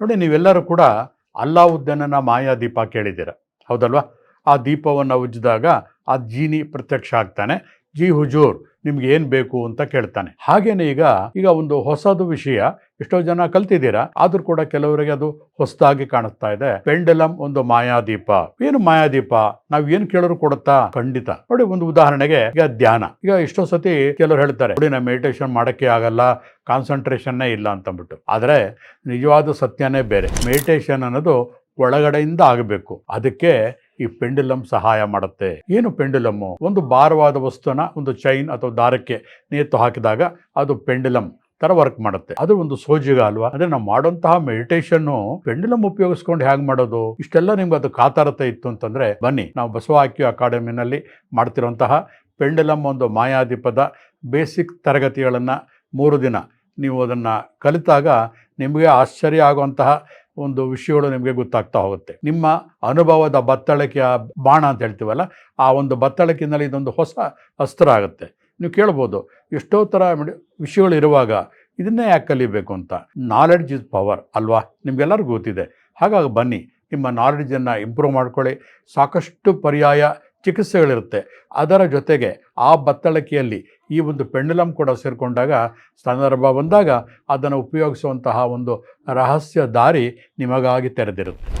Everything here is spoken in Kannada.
ನೋಡಿ, ನೀವೆಲ್ಲರೂ ಕೂಡ ಅಲ್ಲಾವುದ್ದೀನನ ಮಾಯಾ ದೀಪ ಕೇಳಿದ್ದೀರ. ಹೌದಲ್ವಾ? ಆ ದೀಪವನ್ನು ಉಜ್ಜಿದಾಗ ಆ ಜೀನಿ ಪ್ರತ್ಯಕ್ಷ ಆಗ್ತಾನೆ. ಜಿ ಹುಜೂರ್ ನಿಮ್ಗೆ ಏನು ಬೇಕು ಅಂತ ಕೇಳ್ತಾನೆ. ಹಾಗೇನೆ ಈಗ ಈಗ ಒಂದು ಹೊಸದು ವಿಷಯ, ಎಷ್ಟೋ ಜನ ಕಲ್ತಿದ್ದೀರಾ, ಆದ್ರೂ ಕೂಡ ಕೆಲವರಿಗೆ ಅದು ಹೊಸದಾಗಿ ಕಾಣಿಸ್ತಾ ಇದೆ. ಪೆಂಡಲಂ ಒಂದು ಮಾಯಾದೀಪ. ಏನು ಮಾಯಾದೀಪ? ನಾವ್ ಏನ್ ಕೇಳೋರು ಕೊಡುತ್ತಾ? ಖಂಡಿತ. ನೋಡಿ, ಒಂದು ಉದಾಹರಣೆಗೆ ಈಗ ಧ್ಯಾನ. ಈಗ ಎಷ್ಟೋ ಸತಿ ಕೆಲವರು ಹೇಳ್ತಾರೆ ನೋಡಿ ನಾ ಮೆಡಿಟೇಷನ್ ಮಾಡಕ್ಕೆ ಆಗಲ್ಲ ಕಾನ್ಸಂಟ್ರೇಷನ್ನೇ ಇಲ್ಲ ಅಂತಂದ್ಬಿಟ್ಟು. ಆದ್ರೆ ನಿಜವಾದ ಸತ್ಯನೇ ಬೇರೆ. ಮೆಡಿಟೇಷನ್ ಅನ್ನೋದು ಒಳಗಡೆಯಿಂದ ಆಗಬೇಕು. ಅದಕ್ಕೆ ಈ ಪೆಂಡುಲಮ್ ಸಹಾಯ ಮಾಡುತ್ತೆ. ಏನು ಪೆಂಡುಲಮ್ಮು? ಒಂದು ಭಾರವಾದ ವಸ್ತುನ, ಒಂದು ಚೈನ್ ಅಥವಾ ದಾರಕ್ಕೆ ನೇತು ಹಾಕಿದಾಗ ಅದು ಪೆಂಡುಲಮ್ ತರ ವರ್ಕ್ ಮಾಡುತ್ತೆ. ಅದು ಒಂದು ಸೋಜಿಗ ಅಲ್ವಾ? ಅಂದ್ರೆ ನಾವು ಮಾಡುವಂತಹ ಮೆಡಿಟೇಷನ್ ಪೆಂಡುಲಮ್ ಉಪಯೋಗಿಸ್ಕೊಂಡು ಹೇಗೆ ಮಾಡೋದು? ಇಷ್ಟೆಲ್ಲ ನಿಮ್ಗೆ ಅದು ಕಾತಾರತೆ ಇತ್ತು ಅಂತಂದ್ರೆ ಬನ್ನಿ, ನಾವು ಬಸವ ಆಕ್ಯೂ ಅಕಾಡೆಮಿನಲ್ಲಿ ಮಾಡ್ತಿರುವಂತಹ ಪೆಂಡುಲಮ್ ಒಂದು ಮಾಯಾದೀಪದ ಬೇಸಿಕ್ ತರಗತಿಗಳನ್ನು ಮೂರು ದಿನ ನೀವು ಅದನ್ನು ಕಲಿತಾಗ ನಿಮಗೆ ಆಶ್ಚರ್ಯ ಆಗುವಂತಹ ಒಂದು ವಿಷಯಗಳು ನಿಮಗೆ ಗೊತ್ತಾಗ್ತಾ ಹೋಗುತ್ತೆ. ನಿಮ್ಮ ಅನುಭವದ ಬತ್ತಳಕೆಯ ಬಾಣ ಅಂತ ಹೇಳ್ತೀವಲ್ಲ, ಆ ಒಂದು ಬತ್ತಳಕಿನಲ್ಲಿ ಇದೊಂದು ಹೊಸ ಅಸ್ತ್ರ ಆಗುತ್ತೆ. ನೀವು ಕೇಳ್ಬೋದು, ಎಷ್ಟೋ ಥರ ವಿಷಯಗಳು ಇರುವಾಗ ಇದನ್ನೇ ಯಾಕೆ ಕಲಿಬೇಕು ಅಂತ? ನಾಲೆಡ್ಜ್ ಇಸ್ ಪವರ್ ಅಲ್ವಾ? ನಿಮಗೆಲ್ಲರಿಗೂ ಗೊತ್ತಿದೆ. ಹಾಗಾಗಿ ಬನ್ನಿ, ನಿಮ್ಮ ನಾಲೆಡ್ಜನ್ನು ಇಂಪ್ರೂವ್ ಮಾಡ್ಕೊಳ್ಳಿ. ಸಾಕಷ್ಟು ಪರ್ಯಾಯ ಚಿಕಿತ್ಸೆಗಳಿರುತ್ತೆ. ಅದರ ಜೊತೆಗೆ ಆ ಬತ್ತಳಕೆಯಲ್ಲಿ ಈ ಒಂದು ಪೆಂಡುಲಮ್ ಕೂಡ ಸೇರಿಕೊಂಡಾಗ ಸಂದರ್ಭ ಬಂದಾಗ ಅದನ್ನು ಉಪಯೋಗಿಸುವಂತಹ ಒಂದು ರಹಸ್ಯ ದಾರಿ ನಿಮಗಾಗಿ ತೆರೆದಿರುತ್ತೆ.